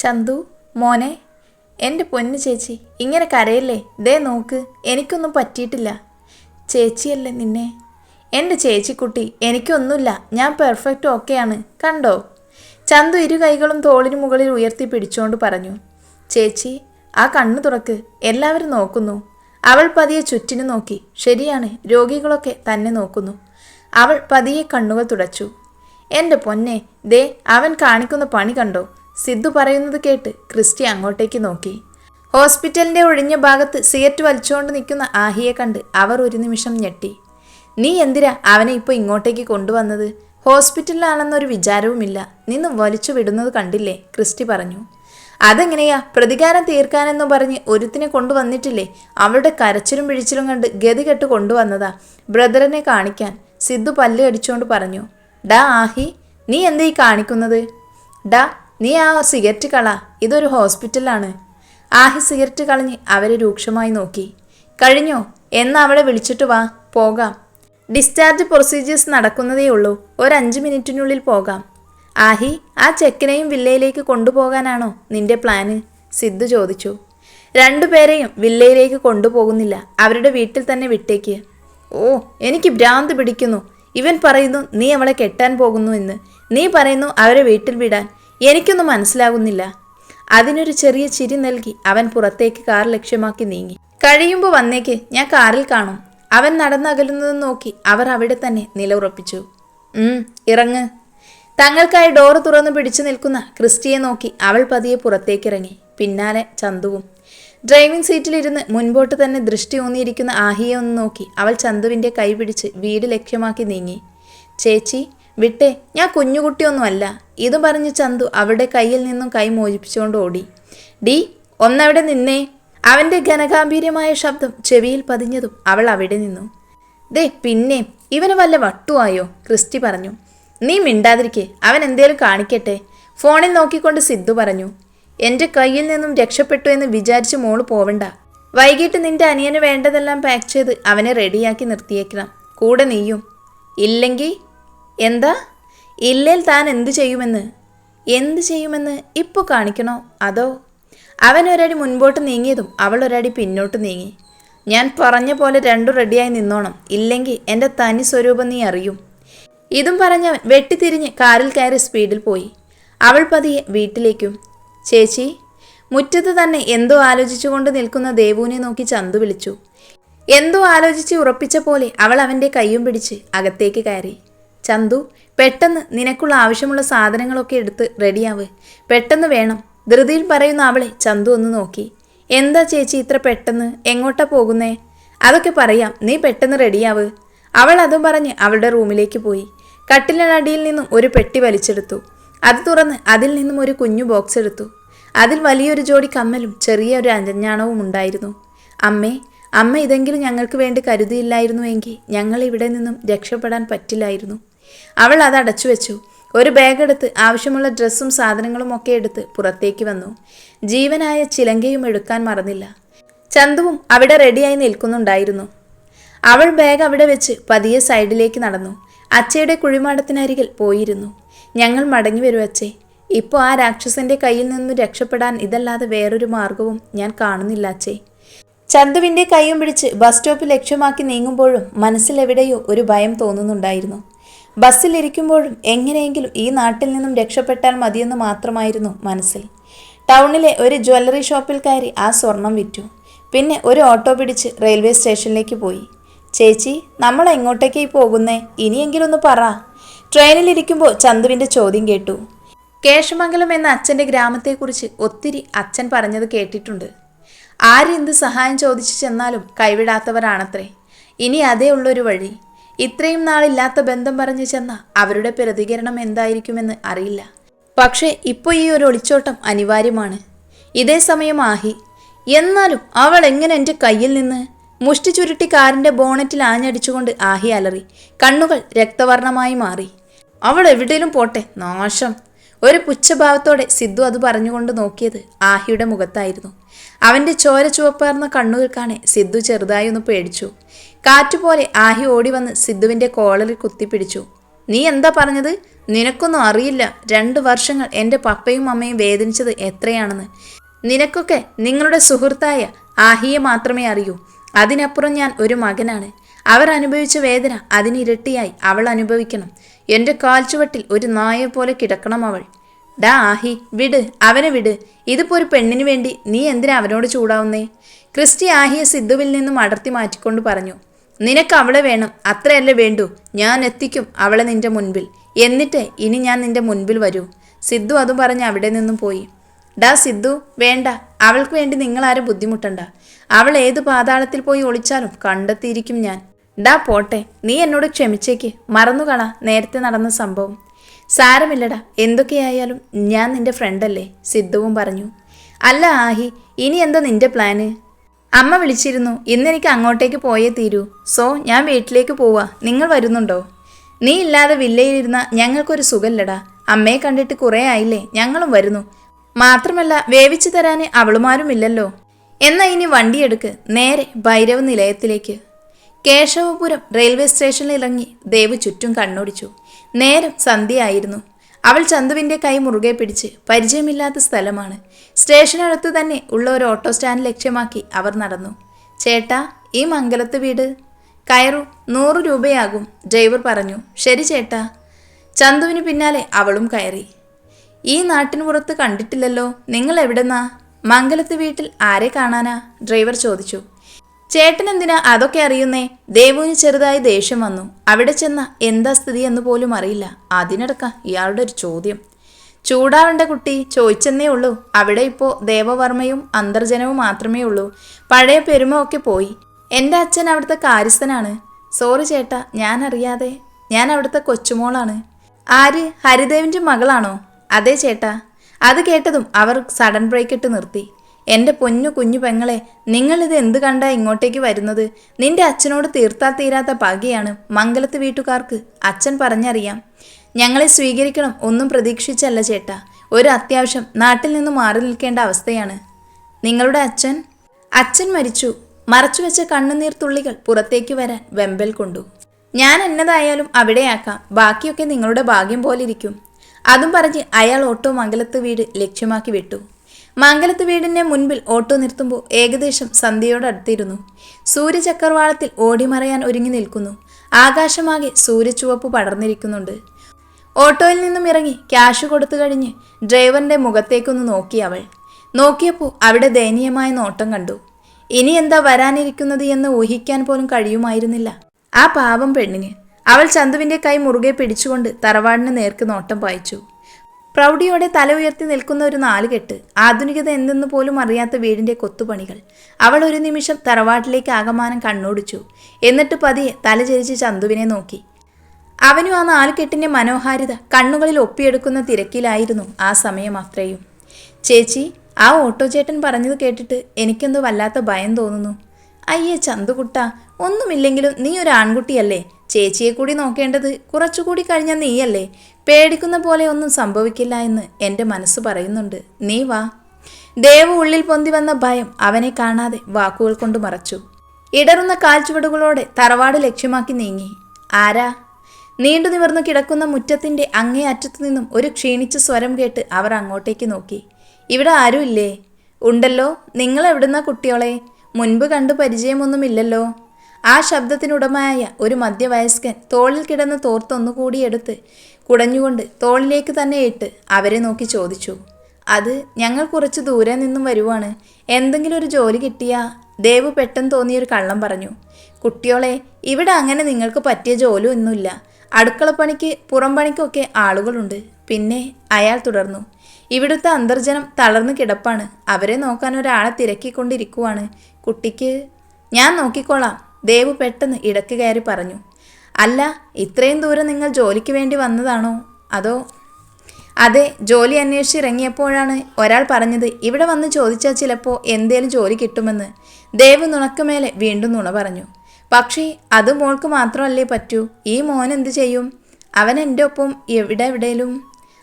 ചന്തു മോനെ എന്റെ പൊന്നു ചേച്ചി ഇങ്ങനെ കരയല്ലേ? ദേ നോക്ക് എനിക്കൊന്നും പറ്റിയിട്ടില്ല. ചേച്ചിയല്ലേ നിന്നെ? എന്റെ ചേച്ചിക്കുട്ടി എനിക്കൊന്നുമില്ല. ഞാൻ പെർഫെക്റ്റ് ഓക്കെയാണ് കണ്ടോ? ചന്തു ഇരു കൈകളും തോളിന് മുകളിൽ ഉയർത്തി പിടിച്ചുകൊണ്ട് പറഞ്ഞു. ചേച്ചി ആ കണ്ണു തുറക്ക്. എല്ലാവരും നോക്കുന്നു. അവൾ പതിയെ ചുറ്റിനു നോക്കി. ശരിയാണ് രോഗികളൊക്കെ തന്നെ നോക്കുന്നു. അവൾ പതിയെ കണ്ണുകൾ തുടച്ചു. എന്റെ പൊന്നെ ദേ അവൻ കാണിക്കുന്ന പണി കണ്ടോ? സിദ്ധു പറയുന്നത് കേട്ട് ക്രിസ്റ്റി അങ്ങോട്ടേക്ക് നോക്കി. ഹോസ്പിറ്റലിന്റെ ഒഴിഞ്ഞ ഭാഗത്ത് സിഗരറ്റ് വലിച്ചുകൊണ്ട് നിൽക്കുന്ന ആഹിയെ കണ്ട് അവർ ഒരു നിമിഷം ഞെട്ടി. നീ എന്തിനാ അവനെ ഇപ്പോൾ ഇങ്ങോട്ടേക്ക് കൊണ്ടുവന്നത്? ഹോസ്പിറ്റലിലാണെന്നൊരു വിചാരവുമില്ല. നിന്ന് വലിച്ചു വിടുന്നത് കണ്ടില്ലേ? ക്രിസ്റ്റി പറഞ്ഞു. അതെങ്ങനെയാ? പ്രതികാരം തീർക്കാനെന്ന് പറഞ്ഞ് ഒരുത്തിനെ കൊണ്ടുവന്നിട്ടില്ലേ? അവളുടെ കരച്ചിലും പിഴിച്ചിലും കണ്ട് ഗതി കെട്ട് കൊണ്ടുവന്നതാ. ബ്രദറിനെ കാണിക്കാൻ. സിദ്ധു പല്ല് അടിച്ചുകൊണ്ട് പറഞ്ഞു. ഡാ ആഹി നീ എന്തേ കാണിക്കുന്നത്? ഡാ നീ ആ സിഗരറ്റ് കള. ഇതൊരു ഹോസ്പിറ്റലാണ്. ആഹി സിഗരറ്റ് കളഞ്ഞ് അവരെ രൂക്ഷമായി നോക്കി. കഴിഞ്ഞോ? എന്നാ അവളെ വിളിച്ചിട്ട് വാ. പോകാം. ഡിസ്ചാർജ് പ്രൊസീജിയേഴ്സ് നടക്കുന്നതേ ഉള്ളൂ. ഒരു അഞ്ച് മിനിറ്റിനുള്ളിൽ പോകാം. ആഹി ആ ചെക്കനെയും വില്ലയിലേക്ക് കൊണ്ടുപോകാനാണോ നിന്റെ പ്ലാന്? സിദ്ധു ചോദിച്ചു. രണ്ടുപേരെയും വില്ലയിലേക്ക് കൊണ്ടുപോകുന്നില്ല. അവരുടെ വീട്ടിൽ തന്നെ വിട്ടേക്ക്. ഓ എനിക്ക് ഭ്രാന്ത് പിടിക്കുന്നു. ഇവൻ പറയുന്നു നീ അവളെ കെട്ടാൻ പോകുന്നു എന്ന്. നീ പറയുന്നു അവരെ വീട്ടിൽ വിടാൻ. എനിക്കൊന്നും മനസ്സിലാകുന്നില്ല അതിനൊരു ചെറിയ ചിരി നൽകി അവൻ പുറത്തേക്ക് കാർ ലക്ഷ്യമാക്കി നീങ്ങി. കഴിയുമ്പോൾ വന്നേക്ക് ഞാൻ കാറിൽ കാണും. അവൻ നടന്നകലുന്നത് നോക്കി അവർ അവിടെ തന്നെ നിലയുറപ്പിച്ചു. ഇറങ്ങ്. തങ്ങൾക്കായി ഡോറ് തുറന്നു പിടിച്ചു നിൽക്കുന്ന ക്രിസ്റ്റിയെ നോക്കി അവൾ പതിയെ പുറത്തേക്കിറങ്ങി. പിന്നാലെ ചന്തുവും. ഡ്രൈവിംഗ് സീറ്റിലിരുന്ന് മുൻപോട്ട് തന്നെ ദൃഷ്ടി ഊന്നിയിരിക്കുന്ന ആഹിയെ ഒന്ന് നോക്കി അവൾ ചന്തുവിന്റെ കൈ പിടിച്ച് വീട് ലക്ഷ്യമാക്കി നീങ്ങി. ചേച്ചി വിട്ടേ ഞാൻ കുഞ്ഞുകുട്ടിയൊന്നുമല്ല. ഇത് പറഞ്ഞ് ചന്തു അവിടെ കയ്യിൽ നിന്നും കൈ മോചിപ്പിച്ചുകൊണ്ട് ഓടി. ഡി ഒന്നവിടെ നിന്നേ. അവന്റെ ഘനഗാംഭീര്യമായ ശബ്ദം ചെവിയിൽ പതിഞ്ഞതും അവൾ അവിടെ നിന്നു. ദേ പിന്നെ ഇവന് വല്ല വട്ടുവായോ? ക്രിസ്റ്റി പറഞ്ഞു. നീ മിണ്ടാതിരിക്കെ അവൻ എന്തേലും കാണിക്കട്ടെ. ഫോണിൽ നോക്കിക്കൊണ്ട് സിദ്ധു പറഞ്ഞു. എന്റെ കയ്യിൽ നിന്നും രക്ഷപ്പെട്ടു എന്ന് വിചാരിച്ച് മോൾ പോവണ്ട. വൈകിട്ട് നിന്റെ അനിയന് വേണ്ടതെല്ലാം പാക്ക് ചെയ്ത് അവനെ റെഡിയാക്കി നിർത്തിയേക്കണം. കൂടെ നീയും. ഇല്ലെങ്കിൽ എന്താ? ഇല്ലേൽ താൻ എന്തു ചെയ്യുമെന്ന്? എന്ത് ചെയ്യുമെന്ന് ഇപ്പോൾ കാണിക്കണോ? അതോ? അവൻ ഒരടി മുൻപോട്ട് നീങ്ങിയതും അവൾ ഒരടി പിന്നോട്ട് നീങ്ങി. ഞാൻ പറഞ്ഞ പോലെ രണ്ടു റെഡിയായി നിന്നോണം. ഇല്ലെങ്കിൽ എന്റെ തനി സ്വരൂപം നീ അറിയും. ഇതും പറഞ്ഞവൻ വെട്ടിത്തിരിഞ്ഞ് കാറിൽ കയറി സ്പീഡിൽ പോയി. അവൾ പതിയെ വീട്ടിലേക്കും ചേച്ചി മുറ്റത്ത് തന്നെ എന്തോ ആലോചിച്ചുകൊണ്ട് നിൽക്കുന്ന ദേവുവിനെ നോക്കി ചന്തു വിളിച്ചു. എന്തോ ആലോചിച്ച് ഉറപ്പിച്ച പോലെ അവൾ അവന്റെ കൈയും പിടിച്ച് അകത്തേക്ക് കയറി. ചന്തു പെട്ടെന്ന് നിനക്കുള്ള ആവശ്യമുള്ള സാധനങ്ങളൊക്കെ എടുത്ത് റെഡിയാവ്. പെട്ടെന്ന് വേണം. ധൃതിയിൽ പറയുന്ന അവളെ ചന്തു ഒന്ന് നോക്കി. എന്താ ചേച്ചി ഇത്ര പെട്ടെന്ന്? എങ്ങോട്ടാ പോകുന്നേ? അതൊക്കെ പറയാം. നീ പെട്ടെന്ന് റെഡിയാവ്. അവൾ അതും പറഞ്ഞ് അവളുടെ റൂമിലേക്ക് പോയി. കട്ടിലിനടിയിൽ നിന്നും ഒരു പെട്ടി വലിച്ചെടുത്തു. അത് തുറന്ന് അതിൽ നിന്നും ഒരു കുഞ്ഞു ബോക്സ് എടുത്തു. അതിൽ വലിയൊരു ജോഡി കമ്മലും ചെറിയ ഒരു അഞ്ചഞ്ഞാണവും ഉണ്ടായിരുന്നു. അമ്മേ അമ്മ ഇതെങ്കിലും ഞങ്ങൾക്ക് വേണ്ടി കരുതിയില്ലായിരുന്നുവെങ്കിൽ ഞങ്ങൾ ഇവിടെ നിന്നും രക്ഷപ്പെടാൻ പറ്റില്ലായിരുന്നു. അവൾ അത് അടച്ചു വെച്ചു. ഒരു ബാഗ് എടുത്ത് ആവശ്യമുള്ള ഡ്രസ്സും സാധനങ്ങളും ഒക്കെ എടുത്ത് പുറത്തേക്ക് വന്നു. ജീവനായ ചിലങ്കയും എടുക്കാൻ മറന്നില്ല. ചന്തുവും അവിടെ റെഡിയായി നിൽക്കുന്നുണ്ടായിരുന്നു. അവൾ ബാഗ് അവിടെ വെച്ച് പതിയെ സൈഡിലേക്ക് നടന്നു. അച്ചയുടെ കുഴിമാടത്തിനരികിൽ പോയിരുന്നു. ഞങ്ങൾ മടങ്ങി വരും അച്ചേ ഇപ്പോൾ ആ രാക്ഷസന്റെ കയ്യിൽ നിന്നും രക്ഷപ്പെടാൻ ഇതല്ലാതെ വേറൊരു മാർഗവും ഞാൻ കാണുന്നില്ല അച്ഛേ. ചന്തുവിന്റെ കൈയും പിടിച്ച് ബസ് സ്റ്റോപ്പ് ലക്ഷ്യമാക്കി നീങ്ങുമ്പോഴും മനസ്സിലെവിടെയോ ഒരു ഭയം തോന്നുന്നുണ്ടായിരുന്നു. ബസ്സിലിരിക്കുമ്പോഴും എങ്ങനെയെങ്കിലും ഈ നാട്ടിൽ നിന്നും രക്ഷപ്പെട്ടാൽ മതിയെന്ന് മാത്രമായിരുന്നു മനസ്സിൽ. ടൗണിലെ ഒരു ജ്വല്ലറി ഷോപ്പിൽ കയറി ആ സ്വർണം വിറ്റു. പിന്നെ ഒരു ഓട്ടോ പിടിച്ച് റെയിൽവേ സ്റ്റേഷനിലേക്ക് പോയി. ചേച്ചി നമ്മൾ എങ്ങോട്ടേക്കായി പോകുന്നേ? ഇനിയെങ്കിലും ഒന്ന് പറ. ട്രെയിനിലിരിക്കുമ്പോൾ ചന്തുവിന്റെ ചോദ്യം കേട്ടു. കേശമംഗലം എന്ന അച്ഛന്റെ ഗ്രാമത്തെക്കുറിച്ച് ഒത്തിരി അച്ഛൻ പറഞ്ഞത് കേട്ടിട്ടുണ്ട്. ആരെന്ത് സഹായം ചോദിച്ചു ചെന്നാലും കൈവിടാത്തവരാണത്രേ. ഇനി അതേ ഉള്ളൊരു വഴി. ഇത്രയും നാളില്ലാത്ത ബന്ധം പറഞ്ഞു ചെന്ന അവരുടെ പ്രതികരണം എന്തായിരിക്കുമെന്ന് അറിയില്ല. പക്ഷേ ഇപ്പോൾ ഈ ഒരു ഒളിച്ചോട്ടം അനിവാര്യമാണ്. ഇതേ സമയം ആഹി എന്നാലും അവൾ എങ്ങനെ എന്റെ കയ്യിൽ നിന്ന് മുഷ്ടി ചുരുട്ടി കാറിന്റെ ബോണറ്റിൽ ആഞ്ഞടിച്ചുകൊണ്ട് ആഹി അലറി കണ്ണുകൾ രക്തവർണമായി മാറി. അവൾ എവിടെയും പോട്ടെ നാശം. ഒരു പുച്ഛഭാവത്തോടെ സിദ്ധു അത് പറഞ്ഞുകൊണ്ട് നോക്കിയത് ആഹിയുടെ മുഖത്തായിരുന്നു. അവന്റെ ചോര ചുവപ്പാർന്ന കണ്ണുകൾ കാണെ സിദ്ധു ചെറുതായി ഒന്ന് പേടിച്ചു. കാറ്റുപോലെ ആഹി ഓടി വന്ന് സിദ്ധുവിന്റെ കോളറിൽ കുത്തിപ്പിടിച്ചു. നീ എന്താ പറഞ്ഞത്? നിനക്കൊന്നും അറിയില്ല. രണ്ട് വർഷങ്ങൾ എന്റെ പപ്പയും അമ്മയും വേദനിച്ചത് എത്രയാണെന്ന്. നിനക്കൊക്കെ നിങ്ങളുടെ സുഹൃത്തായ ആഹിയെ മാത്രമേ അറിയൂ. അതിനപ്പുറം ഞാൻ ഒരു മകനാണ്. അവർ അനുഭവിച്ച വേദന അതിനിരട്ടിയായി അവൾ അനുഭവിക്കണം. എന്റെ കാൽച്ചുവട്ടിൽ ഒരു നായെ പോലെ കിടക്കണം അവൾ. ഡാ ആഹി വിട്. അവനെ വിട്. ഇതിപ്പോ ഒരു പെണ്ണിനു വേണ്ടി നീ എന്തിനാ അവനോട് ചൂടാവുന്നേ? ക്രിസ്റ്റി ആഹിയെ സിദ്ധുവിൽ നിന്നും അടർത്തി മാറ്റിക്കൊണ്ട് പറഞ്ഞു. നിനക്ക് അവളെ വേണം അത്രയല്ലേ വേണ്ടു. ഞാൻ എത്തിക്കും അവളെ നിന്റെ മുൻപിൽ. എന്നിട്ട് ഇനി ഞാൻ നിന്റെ മുൻപിൽ വരൂ. സിദ്ധു അതും പറഞ്ഞ് അവിടെ നിന്നും പോയി. ഡാ സിദ്ധു വേണ്ട. അവൾക്ക് വേണ്ടി നിങ്ങളാരും ബുദ്ധിമുട്ടണ്ട. അവൾ ഏത് പാതാളത്തിൽ പോയി ഒളിച്ചാലും കണ്ടെത്തിയിരിക്കും ഞാൻ. ഡാ പോട്ടെ നീ എന്നോട് ക്ഷമിച്ചേക്ക്. മറന്നുകള നേരത്തെ നടന്ന സംഭവം. സാരമില്ലടാ എന്തൊക്കെയായാലും ഞാൻ നിന്റെ ഫ്രണ്ടല്ലേ സിദ്ധുവും പറഞ്ഞു. അല്ല ആഹി ഇനി എന്താ നിന്റെ പ്ലാന് അമ്മ വിളിച്ചിരുന്നു ഇന്ന് എനിക്ക് അങ്ങോട്ടേക്ക് പോയേ തീരൂ. സോ ഞാൻ വീട്ടിലേക്ക് പോവാ. നിങ്ങൾ വരുന്നുണ്ടോ? നീ ഇല്ലാതെ വില്ലയിലിരുന്ന ഞങ്ങൾക്കൊരു സുഖല്ലടാ അമ്മയെ കണ്ടിട്ട് കുറേ ആയില്ലേ? ഞങ്ങളും വരുന്നു. മാത്രമല്ല വേവിച്ചു തരാൻ അവളുമാരുമില്ലല്ലോ. എന്നാ ഇനി വണ്ടിയെടുക്ക്. നേരെ ഭൈരവ് നിലയത്തിലേക്ക്. കേശവപുരം റെയിൽവേ സ്റ്റേഷനിൽ ഇറങ്ങി ദേവ് ചുറ്റും കണ്ണോടിച്ചു. നേരം സന്ധ്യയായിരുന്നു. അവൾ ചന്തുവിന്റെ കൈ മുറുകെ പിടിച്ച് പരിചയമില്ലാത്ത സ്ഥലമാണ്. സ്റ്റേഷനടുത്ത് തന്നെ ഉള്ള ഒരു ഓട്ടോ സ്റ്റാൻഡ് ലക്ഷ്യമാക്കി അവർ നടന്നു. ചേട്ടാ ഈ മംഗലത്ത് വീട്? കയറു നൂറ് രൂപയാകും ഡ്രൈവർ പറഞ്ഞു. ശരി ചേട്ടാ. ചന്തുവിന് പിന്നാലെ അവളും കയറി. ഈ നാട്ടിന് പുറത്ത് കണ്ടിട്ടില്ലല്ലോ നിങ്ങൾ എവിടെന്നാ മംഗലത്ത് വീട്ടിൽ ആരെ കാണാനാ? ഡ്രൈവർ ചോദിച്ചു. ചേട്ടൻ എന്തിനാ അതൊക്കെ അറിയുന്നേ? ദേവുവിന് ചെറുതായി ദേഷ്യം വന്നു. അവിടെ ചെന്ന എന്താ സ്ഥിതി എന്ന് പോലും അറിയില്ല. അതിനടക്ക ഇയാളുടെ ഒരു ചോദ്യം. ചൂടാവണ്ട കുട്ടി ചോദിച്ചെന്നേ ഉള്ളൂ. അവിടെ ഇപ്പോൾ ദേവവർമ്മയും അന്തർജനവും മാത്രമേ ഉള്ളൂ. പഴയ പെരുമ ഒക്കെ പോയി. എന്റെ അച്ഛൻ അവിടുത്തെ കാര്യസ്ഥനാണ്. സോറി ചേട്ടാ ഞാൻ അറിയാതെ. ഞാൻ അവിടുത്തെ കൊച്ചുമോളാണ്. ആര്? ഹരിദേവിന്റെ മകളാണോ? അതെ ചേട്ടാ. അത് കേട്ടതും അവർ സഡൻ ബ്രേക്ക് ഇട്ട് നിർത്തി. എന്റെ പൊന്നു കുഞ്ഞു പെങ്ങളെ നിങ്ങളിത് എന്ത് കണ്ടാ ഇങ്ങോട്ടേക്ക് വരുന്നത്? നിന്റെ അച്ഛനോട് തീർത്താൽ തീരാത്ത പകയാണ് മംഗലത്ത് വീട്ടുകാർക്ക് അച്ഛൻ പറഞ്ഞറിയാം. ഞങ്ങളെ സ്വീകരിക്കണം ഒന്നും പ്രതീക്ഷിച്ചല്ല ചേട്ടാ. ഒരു അത്യാവശ്യം നാട്ടിൽ നിന്ന് മാറി നിൽക്കേണ്ട അവസ്ഥയാണ്. നിങ്ങളുടെ അച്ഛൻ? അച്ഛൻ മരിച്ചു. മറച്ചുവെച്ച കണ്ണുനീർ തുള്ളികൾ പുറത്തേക്ക് വരാൻ വെമ്പൽ കൊണ്ടു. ഞാൻ എന്നതായാലും അവിടെയാക്കാം. ബാക്കിയൊക്കെ നിങ്ങളുടെ ഭാഗ്യം പോലിരിക്കും അതും പറഞ്ഞ് അയാൾ ഓട്ടോ മംഗലത്ത് വീട് ലക്ഷ്യമാക്കി വിട്ടു. മംഗലത്ത് വീടിന്റെ മുൻപിൽ ഓട്ടോ നിർത്തുമ്പോൾ ഏകദേശം സന്ധ്യയോടടുത്തിരുന്നു സൂര്യചക്രവാളത്തിൽ ഓടിമറയാൻ ഒരുങ്ങി നിൽക്കുന്നു. ആകാശമാകെ സൂര്യചുവപ്പ് പടർന്നിരിക്കുന്നുണ്ട്. ഓട്ടോയിൽ നിന്നും ഇറങ്ങി ക്യാഷ് കൊടുത്തു കഴിഞ്ഞ് ഡ്രൈവറിന്റെ മുഖത്തേക്കൊന്ന് നോക്കി അവൾ. നോക്കിയപ്പോൾ അവിടെ ദയനീയമായ നോട്ടം കണ്ടു. ഇനി എന്താ വരാനിരിക്കുന്നത് എന്ന് ഊഹിക്കാൻ പോലും കഴിയുമായിരുന്നില്ല. ആ പാവം പെണ്ണിന്. അവൾ ചന്തുവിന്റെ കൈ മുറുകെ പിടിച്ചുകൊണ്ട് തറവാടിന് നേർക്ക് നോട്ടം പായിച്ചു. പ്രൗഢിയോടെ തല ഉയർത്തി നിൽക്കുന്ന ഒരു നാലുകെട്ട് ആധുനികത എന്തെന്ന് പോലും അറിയാത്ത വീടിന്റെ കൊത്തുപണികൾ. അവൾ ഒരു നിമിഷം തറവാട്ടിലേക്ക് ആകമാനം കണ്ണോടിച്ചു. എന്നിട്ട് പതിയെ തലചരിച്ച് ചന്തുവിനെ നോക്കി. അവനും ആ നാലുകെട്ടിന്റെ മനോഹാരിത കണ്ണുകളിൽ ഒപ്പിയെടുക്കുന്ന തിരക്കിലായിരുന്നു ആ സമയം അത്രയും. ചേച്ചി ആ ഓട്ടോ ചേട്ടൻ പറഞ്ഞത് കേട്ടിട്ട് എനിക്കെന്തോ വല്ലാത്ത ഭയം തോന്നുന്നു. അയ്യേ ചന്തുകുട്ട ഒന്നുമില്ലെങ്കിലും നീ ഒരു ആൺകുട്ടിയല്ലേ? ചേച്ചിയെ കൂടി നോക്കേണ്ടത് കുറച്ചുകൂടി കഴിഞ്ഞാൽ നീയല്ലേ? പേടിക്കുന്ന പോലെ ഒന്നും സംഭവിക്കില്ല എന്ന് എന്റെ മനസ്സ് പറയുന്നുണ്ട്. നീ വാ. ദേവ് ഉള്ളിൽ പൊന്തി വന്ന ഭയം അവനെ കാണാതെ വാക്കുകൾ കൊണ്ട് മറച്ചു. ഇടറുന്ന കാൽച്ചുവടുകളോടെ തറവാട് ലക്ഷ്യമാക്കി നീങ്ങി. ആരാ? നീണ്ടു നിവർന്നു കിടക്കുന്ന മുറ്റത്തിന്റെ അങ്ങേ അറ്റത്തു നിന്നും ഒരു ക്ഷീണിച്ച സ്വരം കേട്ട് അവർ അങ്ങോട്ടേക്ക് നോക്കി. ഇവിടെ ആരുമില്ലേ? ഉണ്ടല്ലോ. നിങ്ങൾ എവിടുന്ന കുട്ടിയോളെ? മുൻപ് കണ്ടു പരിചയമൊന്നുമില്ലല്ലോ. ആ ശബ്ദത്തിനുടമയായ ഒരു മധ്യവയസ്കൻ തോളിൽ കിടന്ന് തോർത്തൊന്നുകൂടി എടുത്ത് കുടഞ്ഞുകൊണ്ട് തോളിലേക്ക് തന്നെ ഇട്ട് അവരെ നോക്കി ചോദിച്ചു അത് ഞങ്ങൾ കുറച്ച് ദൂരെ നിന്നും വരുവാണ്. എന്തെങ്കിലും ഒരു ജോലി കിട്ടിയാ? ദേവ് പെട്ടെന്ന് തോന്നിയൊരു കള്ളം പറഞ്ഞു കുട്ടിയോളെ ഇവിടെ അങ്ങനെ നിങ്ങൾക്ക് പറ്റിയ ജോലി ഒന്നുമില്ല. അടുക്കളപ്പണിക്ക് പുറം പണിക്കൊക്കെ ആളുകളുണ്ട്. പിന്നെ അയാൾ തുടർന്നു ഇവിടുത്തെ അന്തർജനം തളർന്നു കിടപ്പാണ്. അവരെ നോക്കാൻ ഒരാളെ തിരക്കിക്കൊണ്ടിരിക്കുവാണ്. കുട്ടിക്ക് ഞാൻ നോക്കിക്കോളാം. ദേവ് പെട്ടെന്ന് ഇടയ്ക്ക് കയറി പറഞ്ഞു അല്ല ഇത്രയും ദൂരം നിങ്ങൾ ജോലിക്ക് വേണ്ടി വന്നതാണോ? അതോ അതെ ജോലി അന്വേഷിച്ച് ഇറങ്ങിയപ്പോഴാണ് ഒരാൾ പറഞ്ഞത് ഇവിടെ വന്ന് ചോദിച്ചാൽ ചിലപ്പോൾ എന്തേലും ജോലി കിട്ടുമെന്ന്. ദേവ് നുണക്കുമേലെ വീണ്ടും നുണ പറഞ്ഞു പക്ഷേ അത് മോൾക്ക് മാത്രമല്ലേ പറ്റൂ? ഈ മോൻ എന്ത് ചെയ്യും? അവൻ എന്റെ ഒപ്പം എവിടെ എവിടെയും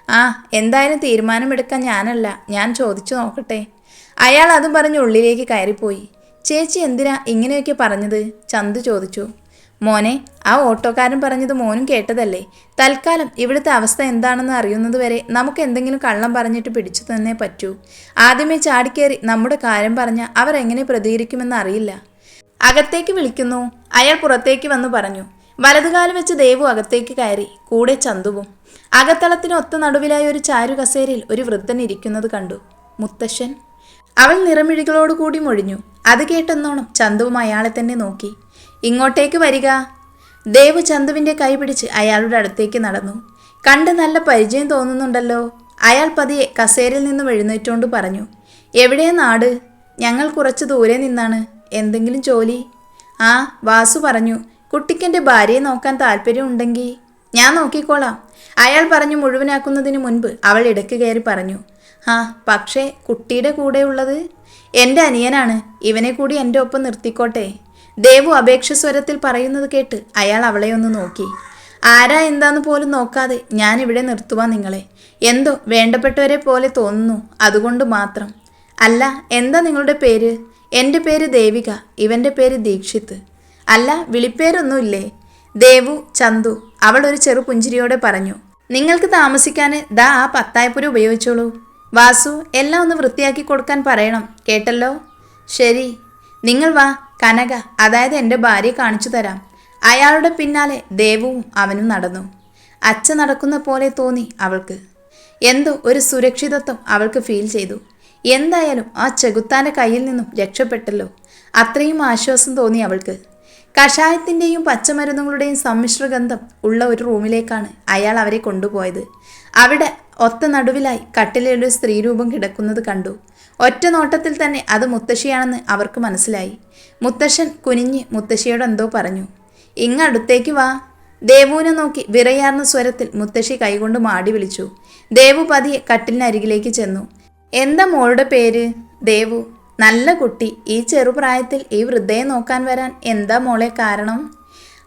ആ എന്തായാലും തീരുമാനമെടുക്കാൻ ഞാനല്ല ഞാൻ ചോദിച്ചു നോക്കട്ടെ. അയാൾ അതും പറഞ്ഞ് ഉള്ളിലേക്ക് കയറിപ്പോയി. ചേച്ചി എന്തിനാ ഇങ്ങനെയൊക്കെ പറഞ്ഞത്? ചന്തു ചോദിച്ചു. മോനെ ആ ഓട്ടോക്കാരൻ പറഞ്ഞത് മോനും കേട്ടതല്ലേ? തൽക്കാലം ഇവിടുത്തെ അവസ്ഥ എന്താണെന്ന് അറിയുന്നതുവരെ നമുക്ക് എന്തെങ്കിലും കള്ളം പറഞ്ഞിട്ട് പിടിച്ചു തന്നേ പറ്റൂ. ആദ്യമേ ചാടിക്കേറി നമ്മുടെ കാര്യം പറഞ്ഞ അവർ എങ്ങനെ പ്രതികരിക്കുമെന്ന് അറിയില്ല. അകത്തേക്ക് വിളിക്കുന്നു. അയാൾ പുറത്തേക്ക് വന്നു പറഞ്ഞു. വലതുകാലം വെച്ച് ദേവു അകത്തേക്ക് കയറി. കൂടെ ചന്തുവും. അകത്തളത്തിന് ഒത്ത നടുവിലായ ഒരു ചാരു കസേരയിൽ ഒരു വൃദ്ധൻ ഇരിക്കുന്നത് കണ്ടു. മുത്തശ്ശൻ? അവൾ നിറമിഴികളോടുകൂടി മൊഴിഞ്ഞു. അത് കേട്ടെന്നോണം ചന്തുവും അയാളെ തന്നെ നോക്കി. ഇങ്ങോട്ടേക്ക് വരിക. ദേവ് ചന്തുവിന്റെ കൈ പിടിച്ച് അയാളുടെ അടുത്തേക്ക് നടന്നു. കണ്ട് നല്ല പരിചയം തോന്നുന്നുണ്ടല്ലോ. അയാൾ പതിയെ കസേരയിൽ നിന്നും എഴുന്നേറ്റുകൊണ്ട് പറഞ്ഞു. എവിടെയാ നാട്? ഞങ്ങൾ കുറച്ച് ദൂരെ നിന്നാണ്. എന്തെങ്കിലും ജോലി? ആ വാസു പറഞ്ഞു. കുട്ടിക്കെന്റെ ഭാര്യയെ നോക്കാൻ താല്പര്യമുണ്ടെങ്കിൽ ഞാൻ നോക്കിക്കോളാം. അയാൾ പറഞ്ഞു മുഴുവനാക്കുന്നതിന് മുൻപ് അവൾ ഇടയ്ക്ക് കയറി പറഞ്ഞു. ആ പക്ഷേ കുട്ടിയുടെ കൂടെയുള്ളത് എന്റെ അനിയനാണ്. ഇവനെ കൂടി എന്റെ ഒപ്പം നിർത്തിക്കോട്ടെ. ദേവു അപേക്ഷ സ്വരത്തിൽ പറയുന്നത് കേട്ട് അയാൾ അവളെ ഒന്ന് നോക്കി. ആരാ എന്താന്ന് പോലും നോക്കാതെ ഞാൻ ഇവിടെ നിർത്തുവാ നിങ്ങളെ. എന്തോ വേണ്ടപ്പെട്ടവരെ പോലെ തോന്നുന്നു അതുകൊണ്ട് മാത്രം. അല്ല എന്താ നിങ്ങളുടെ പേര്? എന്റെ പേര് ദേവിക ഇവന്റെ പേര് ദീക്ഷിത് അല്ല വിളിപ്പേരൊന്നുമില്ലേ? ദേവു ചന്തു അവൾ ഒരു ചെറു പുഞ്ചിരിയോടെ പറഞ്ഞു. നിങ്ങൾക്ക് താമസിക്കാൻ ദാ ആ പത്തായപ്പുര ഉപയോഗിച്ചോളൂ. വാസു എല്ലാം ഒന്ന് വൃത്തിയാക്കി കൊടുക്കാൻ പറയണം. കേട്ടല്ലോ? ശരി. നിങ്ങൾ വാ കനക അതായത് എന്റെ ഭാര്യയെ കാണിച്ചു തരാം. അയാളുടെ പിന്നാലെ ദേവവും അവനും നടന്നു. അച്ഛ നടക്കുന്ന പോലെ തോന്നി അവൾക്ക്. എന്തോ ഒരു സുരക്ഷിതത്വം അവൾക്ക് ഫീൽ ചെയ്തു. എന്തായാലും ആ ചെകുത്താന്റെ കയ്യിൽ നിന്നും രക്ഷപ്പെട്ടല്ലോ. അത്രയും ആശ്വാസം തോന്നി അവൾക്ക്. കഷായത്തിന്റെയും പച്ചമരുന്നുകളുടെയും സമ്മിശ്രഗന്ധം ഉള്ള ഒരു റൂമിലേക്കാണ് അയാൾ അവരെ കൊണ്ടുപോയത്. അവിടെ ഒത്ത നടുവിലായി കട്ടിലൊരു സ്ത്രീരൂപം കിടക്കുന്നത് കണ്ടു. ഒറ്റ നോട്ടത്തിൽ തന്നെ അത് മുത്തശ്ശിയാണെന്ന് അവർക്ക് മനസ്സിലായി. മുത്തശ്ശൻ കുനിഞ്ഞ് മുത്തശ്ശിയോട് എന്തോ പറഞ്ഞു. ഇങ്ങടുത്തേക്ക് വാ. ദേവുവിനെ നോക്കി വിറയാർന്ന സ്വരത്തിൽ മുത്തശ്ശി കൈകൊണ്ട് മാടി വിളിച്ചു. ദേവു പതിയെ കട്ടിലിനരികിലേക്ക് ചെന്നു. എന്താ മോളുടെ പേര്? ദേവു. നല്ല കുട്ടി. ഈ ചെറുപ്രായത്തിൽ ഈ വൃദ്ധയെ നോക്കാൻ വരാൻ എന്താ മോളെ കാരണം?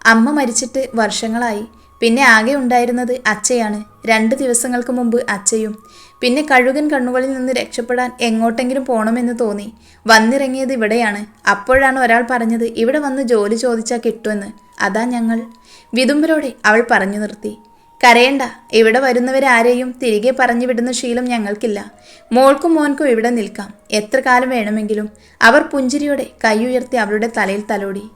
അമ്മ മരിച്ചിട്ട് വർഷങ്ങളായി. പിന്നെ ആകെ ഉണ്ടായിരുന്നത് അച്ചയാണ് രണ്ട് ദിവസങ്ങൾക്ക് മുമ്പ് അച്ചയും പിന്നെ കഴുകൻ കണ്ണുകളിൽ നിന്ന് രക്ഷപ്പെടാൻ എങ്ങോട്ടെങ്കിലും പോകണമെന്ന് തോന്നി. വന്നിറങ്ങിയത് ഇവിടെയാണ്. അപ്പോഴാണ് ഒരാൾ പറഞ്ഞത് ഇവിടെ വന്ന് ജോലി ചോദിച്ചാൽ കിട്ടുമെന്ന്. അതാ ഞങ്ങൾ. വിതുമ്പരോടെ അവൾ പറഞ്ഞു നിർത്തി. കരയണ്ട. ഇവിടെ വരുന്നവരാരെയും തിരികെ പറഞ്ഞു വിടുന്ന ശീലം ഞങ്ങൾക്കില്ല. മോൾക്കും മോൻക്കും ഇവിടെ നിൽക്കാം. എത്ര കാലം വേണമെങ്കിലും. അവർ പുഞ്ചിരിയോടെ കൈയുയർത്തി അവളുടെ തലയിൽ തലോടി.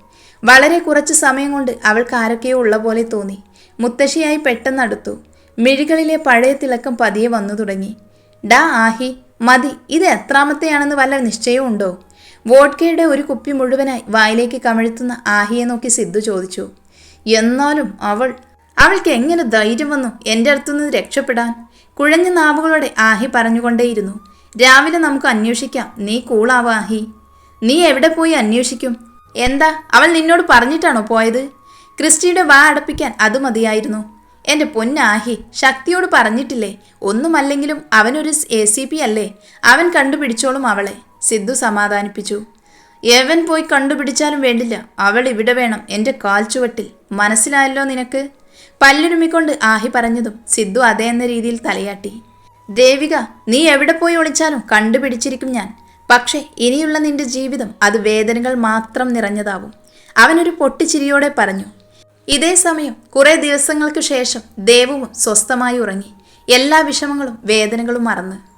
വളരെ കുറച്ച് സമയം കൊണ്ട് അവൾക്ക് ആരൊക്കെയോ ഉള്ള പോലെ തോന്നി. മുത്തശ്ശിയായി പെട്ടെന്നടുത്തു മിഴികളിലെ പഴയ തിളക്കം പതിയെ വന്നു തുടങ്ങി. ഡാ ആഹി മതി ഇത് എത്രാമത്തെയാണെന്ന് വല്ല നിശ്ചയമുണ്ടോ വോഡ്കയുടെ ഒരു കുപ്പി മുഴുവനായി വായിലേക്ക് കമിഴ്ത്തുന്ന ആഹിയെ നോക്കി സിദ്ധു ചോദിച്ചു. എന്നാലും അവൾ അവൾക്ക് എങ്ങനെ ധൈര്യം വന്നു എന്റെ അടുത്തുനിന്ന് രക്ഷപ്പെടാൻ? കുഴഞ്ഞ നാവുകളോടെ ആഹി പറഞ്ഞുകൊണ്ടേയിരുന്നു. രാവിലെ നമുക്ക് അന്വേഷിക്കാം. നീ കൂളാവാഹി നീ എവിടെ പോയി അന്വേഷിക്കും? എന്താ? അവൾ നിന്നോട് പറഞ്ഞിട്ടാണോ പോയത്? ക്രിസ്റ്റിയുടെ വാ അടപ്പിക്കാൻ അത് മതിയായിരുന്നു. എന്റെ പൊന്നാഹി ശക്തിയോട് പറഞ്ഞിട്ടില്ലേ? ഒന്നുമല്ലെങ്കിലും അവനൊരു എ സി പി അല്ലേ? അവൻ കണ്ടുപിടിച്ചോളും അവളെ സിദ്ധു സമാധാനിപ്പിച്ചു. എവൻ പോയി കണ്ടുപിടിച്ചാലും വേണ്ടില്ല അവൾ ഇവിടെ വേണം എന്റെ കാൽച്ചുവട്ടിൽ. മനസ്സിലായല്ലോ നിനക്ക്? പല്ലുരുമിക്കൊണ്ട് ആഹി പറഞ്ഞതും സിദ്ധു അതേ എന്ന രീതിയിൽ തലയാട്ടി. ദേവിക നീ എവിടെ പോയി ഒളിച്ചാലും കണ്ടുപിടിച്ചിരിക്കും ഞാൻ. പക്ഷേ ഇനിയുള്ള നിന്റെ ജീവിതം അത് വേദനകൾ മാത്രം നിറഞ്ഞതാവും. അവനൊരു പൊട്ടിച്ചിരിയോടെ പറഞ്ഞു ഇതേ സമയം കുറെ ദിവസങ്ങൾക്ക് ശേഷം ദേവവും സ്വസ്ഥമായി ഉറങ്ങി. എല്ലാ വിഷമങ്ങളും വേദനകളും മറന്ന്.